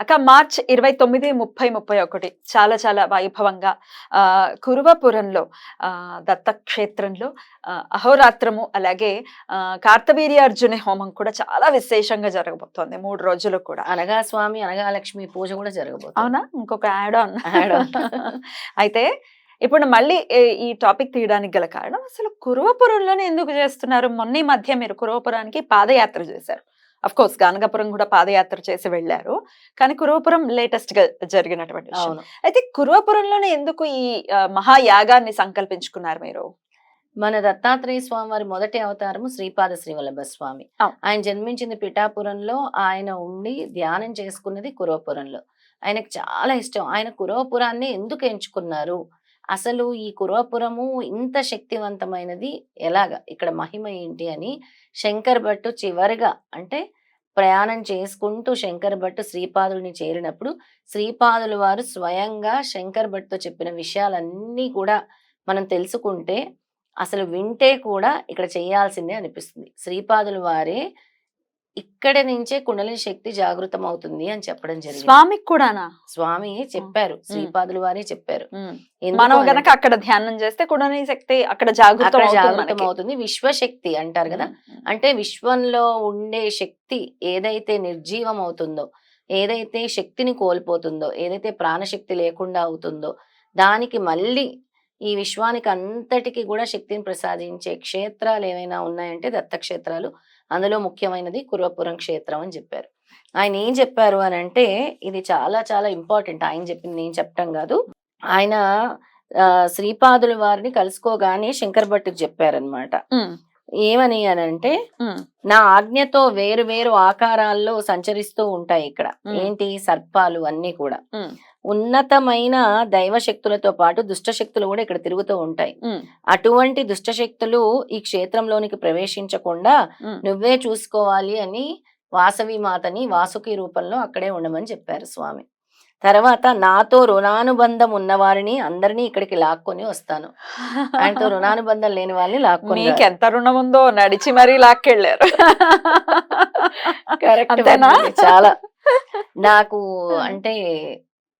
అక్క మార్చ్ ఇరవై తొమ్మిది ముప్పై ముప్పై ఒకటి. చాలా చాలా వైభవంగా ఆ, కురువపురంలో ఆ, దత్తక్షేత్రంలో అహోరాత్రము అలాగే ఆ, కార్తవీర్యార్జుని హోమం కూడా చాలా విశేషంగా జరగబోతోంది. మూడు రోజులు కూడా. అనగా స్వామి అనగా లక్ష్మి పూజ కూడా జరగబోతుంది. అవునా? ఇంకొక యాడ్ ఆన్. అయితే ఇప్పుడు మళ్ళీ ఈ టాపిక్ తీయడానికి గల కారణం అసలు కురువపురంలోనే ఎందుకు చేస్తున్నారు? మొన్న మధ్య మీరు కురువపురానికి పాదయాత్ర చేశారు. అఫ్ కోర్స్ గానగాపురం కూడా పాదయాత్ర చేసి వెళ్ళారు. కానీ కురువపురం లేటెస్ట్గా జరిగినటువంటి విషయం. అయితే కురువపురంలోనే ఎందుకు ఈ మహాయాగాన్ని సంకల్పించుకున్నారు మీరు? మన దత్తాత్రేయ స్వామి వారి మొదటి అవతారము శ్రీపాద శ్రీవల్లభ స్వామి. ఆయన జన్మించింది పిఠాపురంలో. ఆయన ఉండి ధ్యానం చేసుకున్నది కురవపురంలో ఆయనకు చాలా ఇష్టం. ఆయన కురవపురాన్ని ఎందుకు ఎంచుకున్నారు? అసలు ఈ కురవపురము ఇంత శక్తివంతమైనది ఎలాగా? ఇక్కడ మహిమ ఏంటి అని శంకర్ భట్టు చివరిగా అంటే ప్రయాణం చేసుకుంటూ శంకర్ భట్టు శ్రీపాదుడిని చేరినప్పుడు శ్రీపాదులు వారు స్వయంగా శంకర్ భట్తో చెప్పిన విషయాలన్నీ కూడా మనం తెలుసుకుంటే అసలు వింటే కూడా ఇక్కడ చేయాల్సిందే అనిపిస్తుంది. శ్రీపాదులు వారే ఇక్కడ నుంచే కుండలిని శక్తి జాగృతం అవుతుంది అని చెప్పడం జరిగింది. స్వామికి కూడానా? స్వామి చెప్పారు శ్రీపాదులు వారే చెప్పారు. మనం గనక అక్కడ ధ్యానం చేస్తే కూడా శక్తి అక్కడ జాగృతం జాగృతం. అవుతుంది విశ్వశక్తి అంటారు కదా. అంటే విశ్వంలో ఉండే శక్తి ఏదైతే నిర్జీవం అవుతుందో ఏదైతే శక్తిని కోల్పోతుందో ఏదైతే ప్రాణశక్తి లేకుండా అవుతుందో దానికి మళ్ళీ ఈ విశ్వానికి అంతటికి కూడా శక్తిని ప్రసాదించే క్షేత్రాలు ఏమైనా ఉన్నాయంటే దత్తక్షేత్రాలు అందులో ముఖ్యమైనది కుర్వపురం క్షేత్రం అని చెప్పారు ఆయన ఏం చెప్పారు అని అంటే ఇది చాలా చాలా ఇంపార్టెంట్ ఆయన చెప్పింది నేను చెప్పటం కాదు ఆయన శ్రీపాదుల వారిని కలుసుకోగానే శంకర్ భట్టుకు చెప్పారనమాట. ఏమని అని అంటే. నా ఆజ్ఞతో వేరు వేరు ఆకారాల్లో సంచరిస్తూ ఉంటాయి ఇక్కడ. ఏంటి సర్పాలు అన్ని కూడా. ఉన్నతమైన దైవ శక్తులతో పాటు దుష్ట శక్తులు కూడా ఇక్కడ తిరుగుతూ ఉంటాయి. అటువంటి దుష్ట శక్తులు ఈ క్షేత్రంలోనికి ప్రవేశించకుండా. నువ్వే చూసుకోవాలి అని వాసవి మాతని వాసుకి రూపంలో అక్కడే ఉండమని చెప్పారు స్వామి. తర్వాత నాతో రుణానుబంధం ఉన్నవారిని అందరినీ ఇక్కడికి లాక్కొని వస్తాను. ఆయనతో రుణానుబంధం లేని వాళ్ళని లాక్కొని. మీకు ఎంత రుణం ఉందో నడిచి మరీ లాక్కెళ్ళారు. పద్మిని, చాలా. నాకు అంటే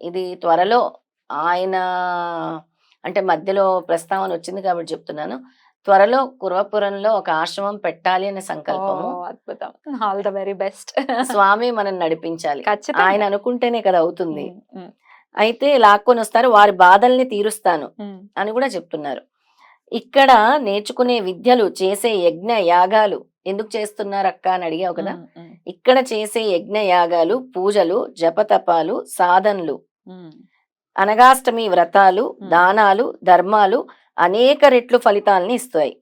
ఇది త్వరలో ఆయన అంటే మధ్యలో ప్రస్తావన వచ్చింది కాబట్టి చెప్తున్నాను. త్వరలో కురవపురంలో ఒక ఆశ్రమం పెట్టాలి అనే సంకల్పము. ఓ, అద్భుతం. All the very best. స్వామి మనం నడిపించాలి. ఆయన అనుకుంటేనే కదా అవుతుంది. అయితే లాక్కొని వస్తారు వారి బాధల్ని తీరుస్తాను అని కూడా చెప్తున్నారు. ఇక్కడ నేర్చుకునే విద్యలు చేసే యజ్ఞ యాగాలు ఎందుకు చేస్తున్నారు అక్క అని అడిగావు కదా? ఇక్కడ చేసే యజ్ఞ యాగాలు పూజలు జపతపాలు సాధనలు. అనగాష్టమి వ్రతాలు. దానాలు ధర్మాలు అనేక రెట్లు ఫలితాలని ఇస్తాయి.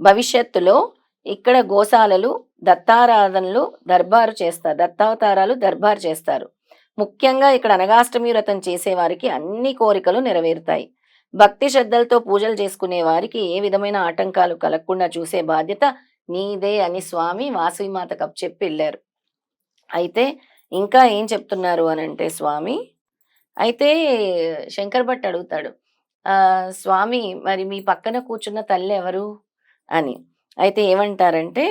భవిష్యత్తులో ఇక్కడ గోశాలలు దత్తారాధనలు దర్బారు చేస్తారు. దత్తావతారాలు దర్బారు చేస్తారు. ముఖ్యంగా ఇక్కడ అనగాష్టమి వ్రతం చేసే వారికి అన్ని కోరికలు నెరవేరుతాయి. భక్తి శ్రద్ధలతో పూజలు చేసుకునే వారికి ఏ విధమైన ఆటంకాలు కలగకుండా చూసే బాధ్యత నీదే అని స్వామి వాసవిమాత కప్ చెప్పి వెళ్ళారు. అయితే ఇంకా ఏం చెప్తున్నారు అని అంటే స్వామి అయితే శంకర్ భట్ అడుగుతాడు ఆ స్వామి మరి మీ పక్కన కూర్చున్న తల్లి ఎవరు? అని. అయితే ఏమంటారంటే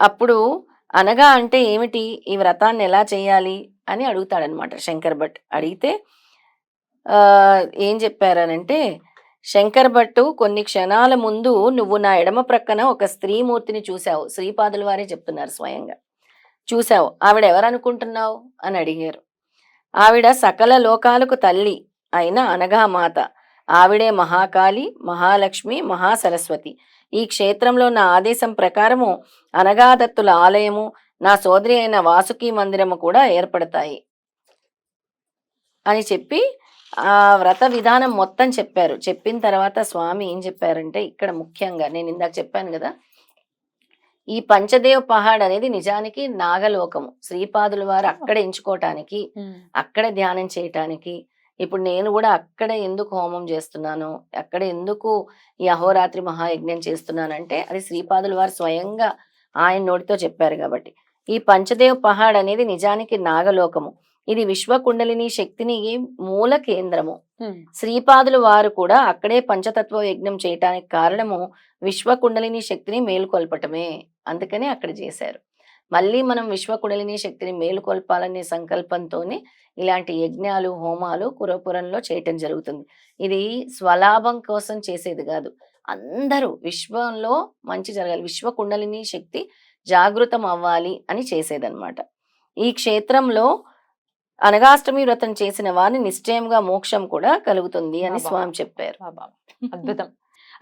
అప్పుడు అనగా అంటే ఏమిటి? ఈ వ్రతాన్ని ఎలా చేయాలి? అని అడుగుతాడనమాట శంకర్ భట్. అడిగితే ఏం చెప్పారనంటే శంకర్ భట్టు కొన్ని క్షణాల ముందు నువ్వు నా ఎడమ ప్రక్కన ఒక స్త్రీమూర్తిని చూశావు. శ్రీపాదుల వారే చెప్తున్నారు స్వయంగా. చూశావు. ఆవిడ ఎవరనుకుంటున్నావు? అని అడిగారు. ఆవిడ సకల లోకాలకు తల్లి అయిన అనగా మాత ఆవిడే మహాకాళి మహాలక్ష్మి మహాసరస్వతి. ఈ క్షేత్రంలో నా ఆదేశం ప్రకారము అనగాదత్తుల ఆలయము నా సోదరి అయిన వాసుకి మందిరము కూడా ఏర్పడతాయి. అని చెప్పి ఆ వ్రత విధానం మొత్తం చెప్పారు. చెప్పిన తర్వాత స్వామి ఏం చెప్పారంటే ఇక్కడ ముఖ్యంగా నేను ఇందాక చెప్పాను కదా ఈ పంచదేవ్ పహాడ్ అనేది నిజానికి నాగలోకము. శ్రీపాదుల వారు అక్కడ ఎంచుకోవటానికి అక్కడ ధ్యానం చేయటానికి ఇప్పుడు నేను కూడా అక్కడ ఎందుకు హోమం చేస్తున్నాను అక్కడ ఎందుకు ఈ అహోరాత్రి మహాయజ్ఞం చేస్తున్నానంటే అది శ్రీపాదుల వారు స్వయంగా ఆయన నోటితో చెప్పారు కాబట్టి. ఈ పంచదేవ్ పహాడ్ అనేది నిజానికి నాగలోకము. ఇది విశ్వకుండలిని శక్తిని మూల కేంద్రము. శ్రీపాదులు వారు కూడా అక్కడే పంచతత్వ యజ్ఞం చేయటానికి కారణము విశ్వకుండలిని శక్తిని మేలుకొల్పటమే. అందుకని అక్కడ చేశారు. మళ్ళీ మనం విశ్వకుండలిని శక్తిని మేలుకొల్పాలనే సంకల్పంతోనే ఇలాంటి యజ్ఞాలు హోమాలు కురపురంలో చేయటం జరుగుతుంది. ఇది స్వలాభం కోసం చేసేది కాదు. అందరూ విశ్వంలో మంచి జరగాలి. విశ్వకుండలిని శక్తి జాగృతం అవ్వాలి అని చేసేదన్నమాట. ఈ క్షేత్రంలో అనగాష్టమి వ్రతం చేసిన వారిని నిశ్చయంగా మోక్షం కూడా కలుగుతుంది అని. స్వామి చెప్పారు. అద్భుతం.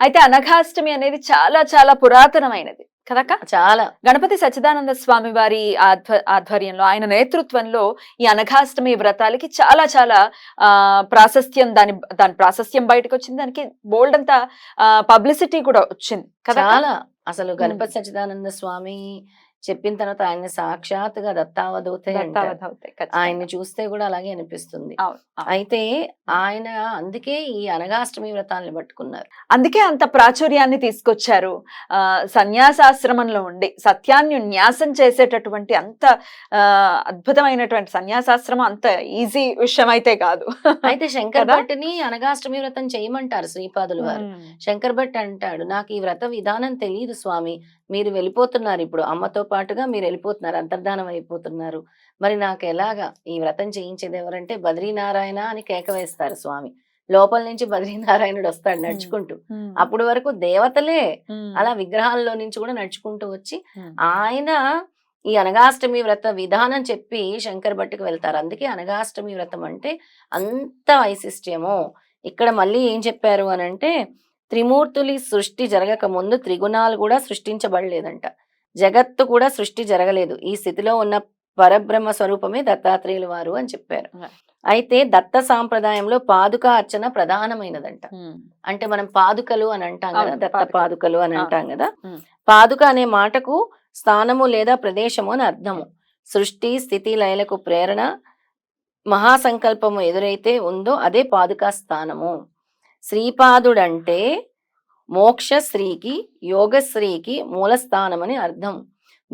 అయితే అనఘాష్టమి అనేది చాలా చాలా పురాతనమైనది. కదక్క చాలా. గణపతి సచ్చిదానంద స్వామి వారి ఆధ్వ- ఆధ్వర్యంలో ఆయన నేతృత్వంలో ఈ అనఘాష్టమి వ్రతాలకి చాలా చాలా ఆ ప్రాశస్త్యం దాని దాని ప్రాశస్త్యం బయటకు వచ్చింది దానికి బోల్డ్ అంతా పబ్లిసిటీ కూడా వచ్చింది. కదా చాలా. అసలు గణపతి సచ్చిదానంద స్వామి చెప్పిన తర్వాత ఆయన సాక్షాత్తుగా దత్తావధూతే. ఆయన్ని చూస్తే కూడా అలాగే అనిపిస్తుంది. అయితే ఆయన అందుకే ఈ అనగాష్టమి వ్రతాన్ని పట్టుకున్నారు. అందుకే అంత ప్రాచుర్యాన్ని తీసుకొచ్చారు. ఆ సన్యాసాశ్రమంలో ఉండి సత్యాన్ని న్యాసం చేసేటటువంటి అంత ఆ అద్భుతమైనటువంటి సన్యాసాశ్రమం అంత ఈజీ విషయం అయితే కాదు. అయితే శంకర్ కదా? భట్టిని అనగాష్టమి వ్రతం చేయమంటారు శ్రీపాదులు వారు. శంకర్ భట్ అంటాడు నాకు ఈ వ్రత విధానం తెలియదు స్వామి. మీరు వెళ్ళిపోతున్నారు. ఇప్పుడు అమ్మతో పాటుగా మీరు వెళ్ళిపోతున్నారు. అంతర్ధానం అయిపోతున్నారు. మరి నాకు ఎలాగా ఈ వ్రతం చేయించేది ఎవరంటే బద్రీనారాయణ అని కేక వేస్తారు స్వామి. లోపల నుంచి బద్రీనారాయణుడు వస్తాడు నడుచుకుంటూ. ఉమ్. అప్పటి వరకు దేవతలే. అలా విగ్రహాల్లో నుంచి కూడా నడుచుకుంటూ వచ్చి. ఆయన ఈ అనగాష్టమి వ్రత విధానం చెప్పి శంకర్ భట్టుకు వెళ్తారు. అందుకే అనగాష్టమి వ్రతం అంటే అంత వైశిష్ట్యము. ఇక్కడ మళ్ళీ ఏం చెప్పారు అని అంటే త్రిమూర్తులి సృష్టి జరగక ముందు త్రిగుణాలు కూడా సృష్టించబడలేదంట జగత్తు కూడా సృష్టి జరగలేదు ఈ స్థితిలో ఉన్న పరబ్రహ్మ స్వరూపమే దత్తాత్రేయుల వారు అని చెప్పారు. అయితే దత్త సాంప్రదాయంలో పాదుక అర్చన ప్రధానమైనదంట. అంటే మనం పాదుకలు అని అంటాం కదా దత్త పాదుకలు. అని. అంటాం కదా. పాదుక అనే మాటకు స్థానము లేదా ప్రదేశము అని అర్థము సృష్టి స్థితి లయలకు ప్రేరణ మహాసంకల్పము ఎదురైతే ఉందో అదే పాదుకా స్థానము శ్రీపాదుడంటే మోక్ష శ్రీకి యోగశ్రీకి మూలస్థానమని అర్థం.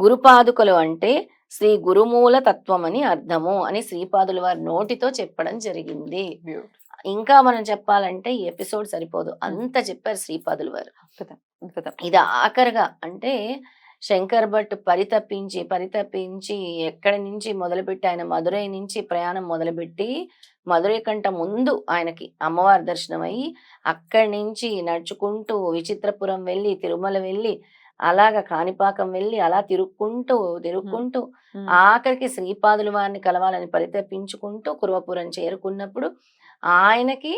గురుపాదుకలు అంటే శ్రీ గురుమూల తత్వమని అర్థము అని శ్రీపాదుల వారి నోటితో చెప్పడం జరిగింది. ఇంకా మనం చెప్పాలంటే ఈ ఎపిసోడ్ సరిపోదు. అంత చెప్పారు శ్రీపాదుల వారు. ఇది ఆఖరిగా అంటే శంకర్ భట్ పరితపించి పరితపించి ఎక్కడి నుంచి మొదలుపెట్టి ఆయన మధురై నుంచి ప్రయాణం మొదలుపెట్టి మధురై కంట ముందు ఆయనకి అమ్మవారి దర్శనం అయ్యి అక్కడి నుంచి నడుచుకుంటూ విచిత్రపురం వెళ్ళి తిరుమల వెళ్ళి అలాగ కాణిపాకం వెళ్ళి అలా తిరుక్కుంటూ తిరుక్కుంటూ. ఆఖరికి శ్రీపాదుల వారిని కలవాలని పరితపించుకుంటూ కురవపురం చేరుకున్నప్పుడు ఆయనకి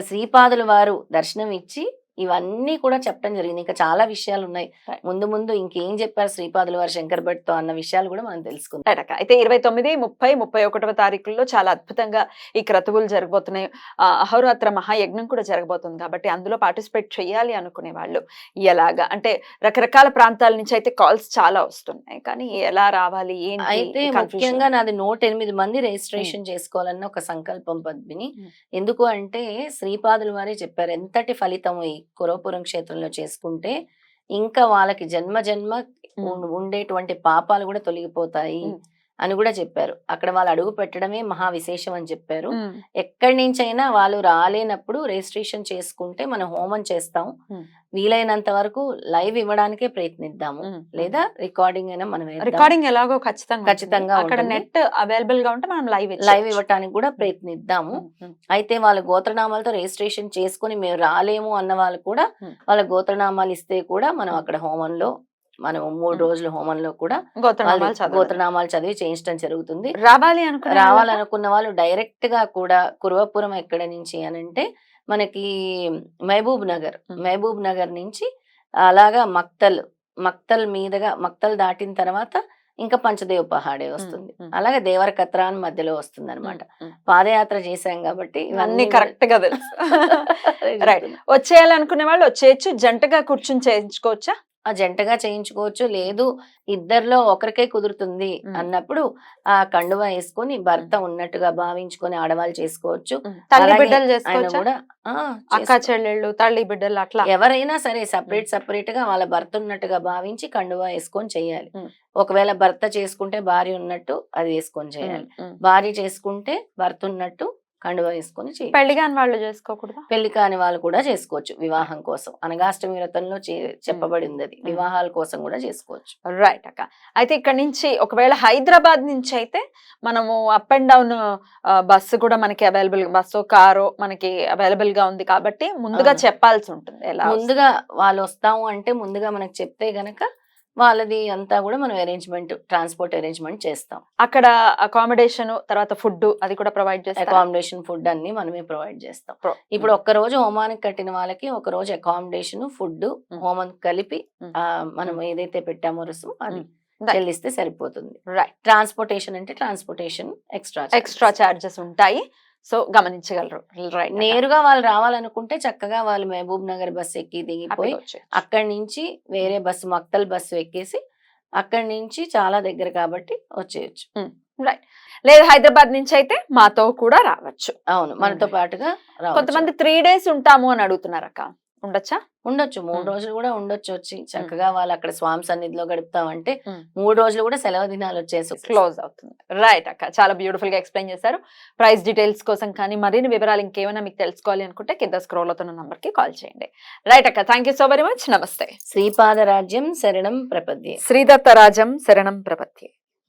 శ్రీపాదుల వారు దర్శనం ఇచ్చి ఇవన్నీ కూడా చెప్పడం జరిగింది. ఇంకా చాలా విషయాలు ఉన్నాయి. ముందు ముందు ఇంకేం చెప్పారు శ్రీపాదుల వారు శంకర్ భట్తో అన్న విషయాలు కూడా మనం తెలుసుకుందాం. అయితే ఇరవై తొమ్మిది ముప్పై ముప్పై ఒకటవ తారీఖుల్లో చాలా అద్భుతంగా ఈ క్రతువులు జరగబోతున్నాయి. అహోరాత్ర మహాయజ్ఞం కూడా జరగబోతుంది కాబట్టి అందులో పార్టిసిపేట్ చేయాలి అనుకునే వాళ్ళు ఎలాగా? అంటే రకరకాల ప్రాంతాల నుంచి అయితే కాల్స్ చాలా వస్తున్నాయి. కానీ ఎలా రావాలి? ఏంటి అయితే. ముఖ్యంగా నాది నూట ఎనిమిది మంది రిజిస్ట్రేషన్ చేసుకోవాలన్న ఒక సంకల్పం పద్మిని. Hmm. ఎందుకు అంటే శ్రీపాదుల వారే చెప్పారు ఎంతటి ఫలితం ఈ కురవపురం క్షేత్రంలో చేసుకుంటే ఇంకా వాళ్ళకి జన్మ జన్మ ఉండేటువంటి పాపాలు కూడా తొలగిపోతాయి. అని కూడా చెప్పారు అక్కడ వాళ్ళు అడుగు పెట్టడమే మహా విశేషం అని చెప్పారు. ఎక్కడి నుంచైనా వాళ్ళు రాలేనప్పుడు రిజిస్ట్రేషన్ చేసుకుంటే మనం హోమం చేస్తాం. వీలైనంత వరకు లైవ్ ఇవ్వడానికే ప్రయత్నిద్దాము. లేదా రికార్డింగ్ అయినా మనం. రికార్డింగ్ ఎలాగో ఖచ్చితంగా ఖచ్చితంగా. అక్కడ. నెట్ అవైలబుల్గా ఉంటే మనం లైవ్ లైవ్ ఇవ్వటానికి కూడా ప్రయత్నిద్దాము అయితే వాళ్ళ గోత్రనామాలతో రిజిస్ట్రేషన్ చేసుకుని మేము రాలేము అన్న వాళ్ళు కూడా. వాళ్ళ గోత్రనామాలు ఇస్తే కూడా మనం అక్కడ హోమంలో మనం మూడు. రోజుల హోమంలో కూడా గోత్రనామాలు చదివి చేయించడం జరుగుతుంది. రావాలి అనుకునే వాళ్ళకి? రావాలనుకున్న వాళ్ళు డైరెక్ట్గా కూడా కురువపురం ఎక్కడ నుంచి అని అంటే మనకి మహబూబ్ నగర్. మహబూబ్ నగర్ నుంచి అలాగా మక్తల్ మక్తల్ మీదుగా మక్తల్ దాటిన తర్వాత ఇంకా పంచదేవ్ పహాడే వస్తుంది. అలాగే దేవర కత్రాన్ మధ్యలో వస్తుంది అనమాట. పాదయాత్ర చేశాం కాబట్టి ఇవన్నీ కరెక్ట్గా తెలుసు. రైట్. వచ్చేయాలనుకునే వాళ్ళు వచ్చేయచ్చు. జంటగా కూర్చుని చేయించుకోవచ్చా? ఆ జంటగా చేయించుకోవచ్చు. లేదు ఇద్దరిలో ఒకరికే కుదురుతుంది. అన్నప్పుడు ఆ కండువ వేసుకొని భర్త ఉన్నట్టుగా భావించుకొని ఆడవాళ్ళు చేసుకోవచ్చు. తల్లి బిడ్డలు చేసుకోవచ్చా? కూడా అక్క చెల్లెళ్ళు తల్లి బిడ్డలు అట్లా? ఎవరైనా సరే సపరేట్ సపరేట్గా వాళ్ళ భర్త ఉన్నట్టుగా భావించి కండువా వేసుకొని చేయాలి. ఒకవేళ భర్త చేసుకుంటే భార్య ఉన్నట్టు అది వేసుకొని చేయాలి. భార్య చేసుకుంటే భర్త ఉన్నట్టు కండువా వేసుకొని పెళ్ళి కాని వాళ్ళు చేసుకోకూడదా? పెళ్ళి కాని వాళ్ళు కూడా చేసుకోవచ్చు వివాహం కోసం. అనగాష్టమి వ్రతంలో చే- చెప్పబడి ఉంది అది వివాహాల కోసం కూడా చేసుకోవచ్చు. రైట్ అక్క. అయితే ఇక్కడ నుంచి ఒకవేళ హైదరాబాద్ నుంచి అయితే మనము అప్ అండ్ డౌన్ బస్సు కూడా మనకి అవైలబుల్ బస్సు కారు మనకి అవైలబుల్గా ఉంది కాబట్టి ముందుగా. చెప్పాల్సి ఉంటుంది ఎలా ముందుగా వాళ్ళు వస్తాము అంటే ముందుగా మనకు చెప్తే గనక వాళ్ళది అంతా కూడా మనం అరేంజ్మెంట్ ట్రాన్స్పోర్ట్ అరేంజ్మెంట్ చేస్తాం. అక్కడ అకామిడేషన్ తర్వాత ఫుడ్ అది కూడా ప్రొవైడ్ చేస్తారు? అకామిడేషన్ ఫుడ్ అన్ని మనమే ప్రొవైడ్ చేస్తాం. ఇప్పుడు ఒక్క రోజు హోమానికి కట్టిన వాళ్ళకి ఒక రోజు అకామిడేషన్ ఫుడ్ Mm. హోమం కలిపి Mm. ఆ, మనం ఏదైతే పెట్టామో రుసుము అది Mm. చెల్లిస్తే సరిపోతుంది. రైట్ ట్రాన్స్పోర్టేషన్ అంటే ట్రాన్స్పోర్టేషన్ ఎక్స్ట్రా ఎక్స్ట్రా చార్జెస్ ఉంటాయి. సో గమనించగలరు రైట్ నేరుగా వాళ్ళు రావాలనుకుంటే చక్కగా వాళ్ళు మహబూబ్ నగర్ బస్ ఎక్కి దిగిపోయి అక్కడి నుంచి వేరే బస్సు మక్తల్ బస్సు ఎక్కేసి అక్కడి నుంచి చాలా దగ్గర కాబట్టి వచ్చేయచ్చు. లేదు హైదరాబాద్ నుంచి అయితే మాతో కూడా రావచ్చు. అవును మనతో Mm. పాటుగా. కొంతమంది త్రీ డేస్ ఉంటాము అని అడుగుతున్నారు అక్క ఉండొచ్చా? ఉండొచ్చు. మూడు. రోజులు కూడా ఉండొచ్చు వచ్చి. చక్కగా వాళ్ళు అక్కడ స్వామి సన్నిధిలో గడుపుతామంటే. మూడు రోజులు కూడా సెలవు దినాలు వచ్చేసి క్లోజ్ అవుతుంది. రైట్ అక్క. చాలా బ్యూటిఫుల్గా ఎక్స్ప్లెయిన్ చేశారు. ప్రైస్ డీటెయిల్స్ కోసం కానీ మరిన్ని వివరాలు ఇంకేమైనా మీకు తెలుసుకోవాలి అనుకుంటే కింద స్క్రోల్ అవుతున్న నంబర్కి కాల్ చేయండి. రైట్ అక్క thank you so very much నమస్తే. శ్రీపాద రాజ్యం శరణం ప్రపద్యే. శ్రీదత్తరాజం శరణం ప్రపత్యే